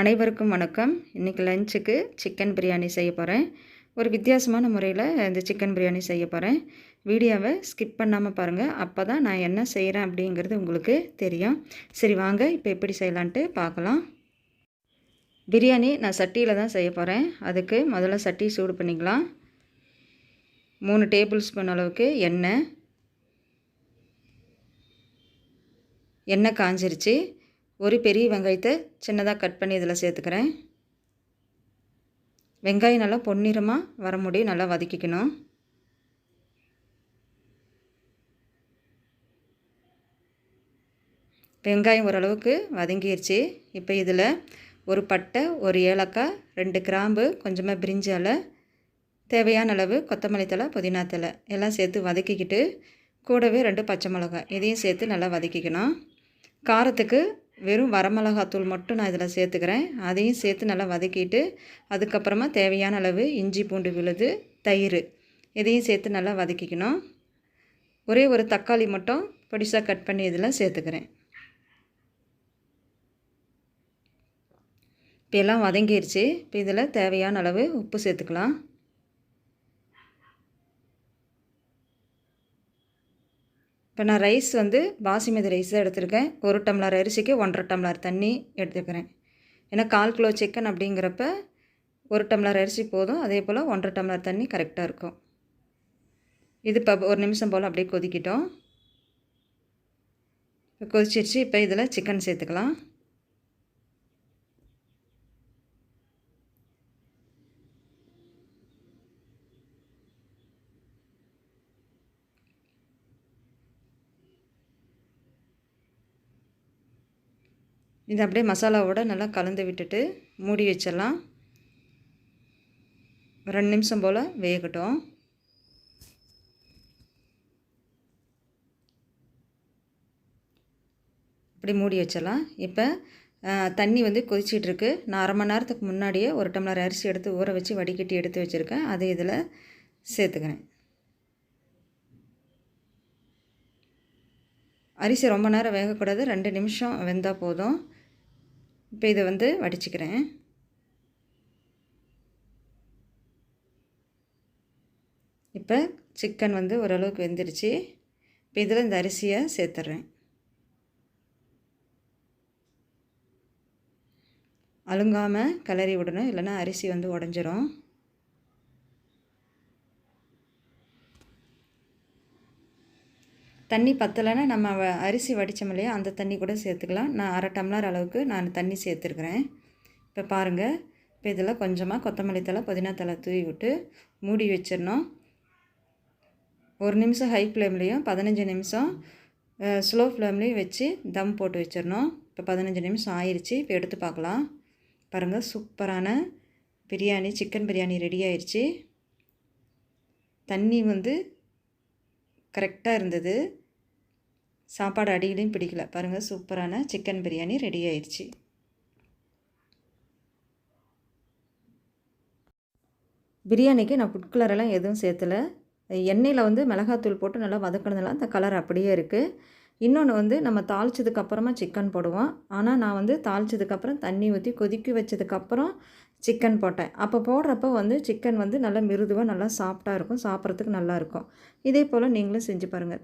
அனைவருக்கும் வணக்கம். இன்றைக்கி லஞ்சுக்கு சிக்கன் பிரியாணி செய்ய போகிறேன் ஒரு வித்தியாசமான முறையில் இந்த சிக்கன் பிரியாணி செய்ய போகிறேன் வீடியோவை ஸ்கிப் பண்ணாமல் பாருங்கள் அப்போ தான் நான் என்ன செய்கிறேன் அப்படிங்கிறது உங்களுக்கு தெரியும். சரி வாங்க. இப்போ எப்படி செய்யலான்ட்டு பார்க்கலாம். பிரியாணி நான் சட்டியில் தான் செய்ய போகிறேன் அதுக்கு முதல்ல சட்டி சூடு பண்ணிக்கலாம். மூணு டேபிள் ஸ்பூன் அளவுக்கு எண்ணெய். எண்ணெய் காஞ்சிருச்சு. ஒரு பெரிய வெங்காயத்தை சின்னதாக கட் பண்ணி இதில் சேர்த்துக்கிறேன். வெங்காயம் நல்லா பொன்னிறமாக வர முடியும் நல்லா வதக்கிக்கணும். வெங்காயம் ஓரளவுக்கு வதங்கிருச்சு. இப்போ இதில் ஒரு பட்டை ஒரு ஏலக்காய் ரெண்டு கிராம்பு கொஞ்சமாக பிரிஞ்சால் தேவையான அளவு கொத்தமல்லி தலை புதினா தலை எல்லாம் சேர்த்து வதக்கிக்கிட்டு கூடவே ரெண்டு பச்சை மிளகாய் இதையும் சேர்த்து நல்லா வதக்கிக்கணும். காரத்துக்கு வெறும் வரமிளகாத்தூள் மட்டும் நான் இதில் சேர்த்துக்கிறேன். அதையும் சேர்த்து நல்லா வதக்கிட்டு அதுக்கப்புறமா தேவையான அளவு இஞ்சி பூண்டு விழுது தயிர் இதையும் சேர்த்து நல்லா வதக்கிக்கணும். ஒரே ஒரு தக்காளி மட்டும் பொடிசாக கட் பண்ணி இதில் சேர்த்துக்கிறேன். இப்போ எல்லாம் வதங்கிருச்சு. இப்போ இதில் தேவையான அளவு உப்பு சேர்த்துக்கலாம். இப்போ நான் ரைஸ் வந்து பாசிமதி ரைஸ் தான் எடுத்திருக்கேன். ஒரு டம்ளர் அரிசிக்கு ஒன்றரை டம்ளர் தண்ணி எடுத்துக்கிறேன். ஏன்னா கால் கிலோ சிக்கன் அப்படிங்கிறப்ப ஒரு டம்ளர் அரிசி போதும். அதே போல் ஒன்றரை டம்ளர் தண்ணி கரெக்டாக இருக்கும். இது இப்போ ஒரு நிமிஷம் போல் அப்படியே கொதிக்கிட்டோம். இப்போ கொதிச்சிருச்சு. இப்போ இதில் சிக்கன் சேர்த்துக்கலாம். இது அப்படியே மசாலாவோட நல்லா கலந்து விட்டுட்டு மூடி வச்சிடலாம். ரெண்டு நிமிஷம் போல் வேகட்டும். இப்படி மூடி வச்சிடலாம். இப்போ தண்ணி வந்து கொதிச்சிட்ருக்கு. நான் அரை மணி நேரத்துக்கு முன்னாடியே ஒரு டம்ளர் அரிசி எடுத்து ஊற வச்சு வடிகட்டி எடுத்து வச்சுருக்கேன். அதை இதில் சேர்த்துக்கிறேன். அரிசி ரொம்ப நேரம் வேகக்கூடாது. ரெண்டு நிமிஷம் வெந்தால் போதும். இப்போ இதை வந்து வடிச்சுக்கிறேன். இப்போ சிக்கன் வந்து ஓரளவுக்கு வெந்துருச்சு. இப்போ இதில் இந்த அரிசியை சேர்த்துட்றேன். அழுங்காமல் கிளறி விடணும் இல்லைன்னா அரிசி வந்து உடஞ்சிரும். தண்ணி பத்தலைன்னா நம்ம அரிசி வடித்தோம் இல்லையா அந்த தண்ணி கூட சேர்த்துக்கலாம். நான் அரை டம்ளர் அளவுக்கு நான் தண்ணி சேர்த்துருக்குறேன். இப்போ பாருங்கள் இப்போ இதில் கொஞ்சமாக கொத்தமல்லி தலை புதினா தலை தூவி விட்டு மூடி வச்சிடணும். ஒரு நிமிஷம் ஹை ஃப்ளேம்லேயும் பதினஞ்சு நிமிஷம் ஸ்லோ ஃப்ளேம்லேயும் வச்சு தம் போட்டு வச்சிடணும். இப்போ பதினஞ்சு நிமிஷம் ஆயிடுச்சு இப்போ எடுத்து பார்க்கலாம். பாருங்கள் சூப்பரான பிரியாணி சிக்கன் பிரியாணி ரெடி ஆயிடுச்சு தண்ணி வந்து கரெக்டாக இருந்தது. சாப்பாடு அடியிலையும் பிடிக்கல. பாருங்கள் சூப்பரான சிக்கன் பிரியாணி ரெடி ஆயிடுச்சு. பிரியாணிக்கு நான் ஃபுட் கலரெல்லாம் எதுவும் சேர்த்தலை. எண்ணெயில் வந்து மிளகாத்தூள் போட்டு நல்லா வதக்கினதுனால அந்த கலர் அப்படியே இருக்குது இன்னொன்று வந்து நம்ம தாளிச்சதுக்கப்புறமா சிக்கன் போடுவோம். ஆனால் நான் வந்து தாளிச்சதுக்கப்புறம் தண்ணி ஊற்றி கொதிக்க வச்சதுக்கப்புறம் சிக்கன் போட்டேன். அப்போ போடுறப்ப வந்து சிக்கன் வந்து நல்லா மிருதுவாக நல்லா சாஃப்டாக இருக்கும். சாப்பிட்றதுக்கு நல்லாயிருக்கும் இதே போல் நீங்களும் செஞ்சு பாருங்கள்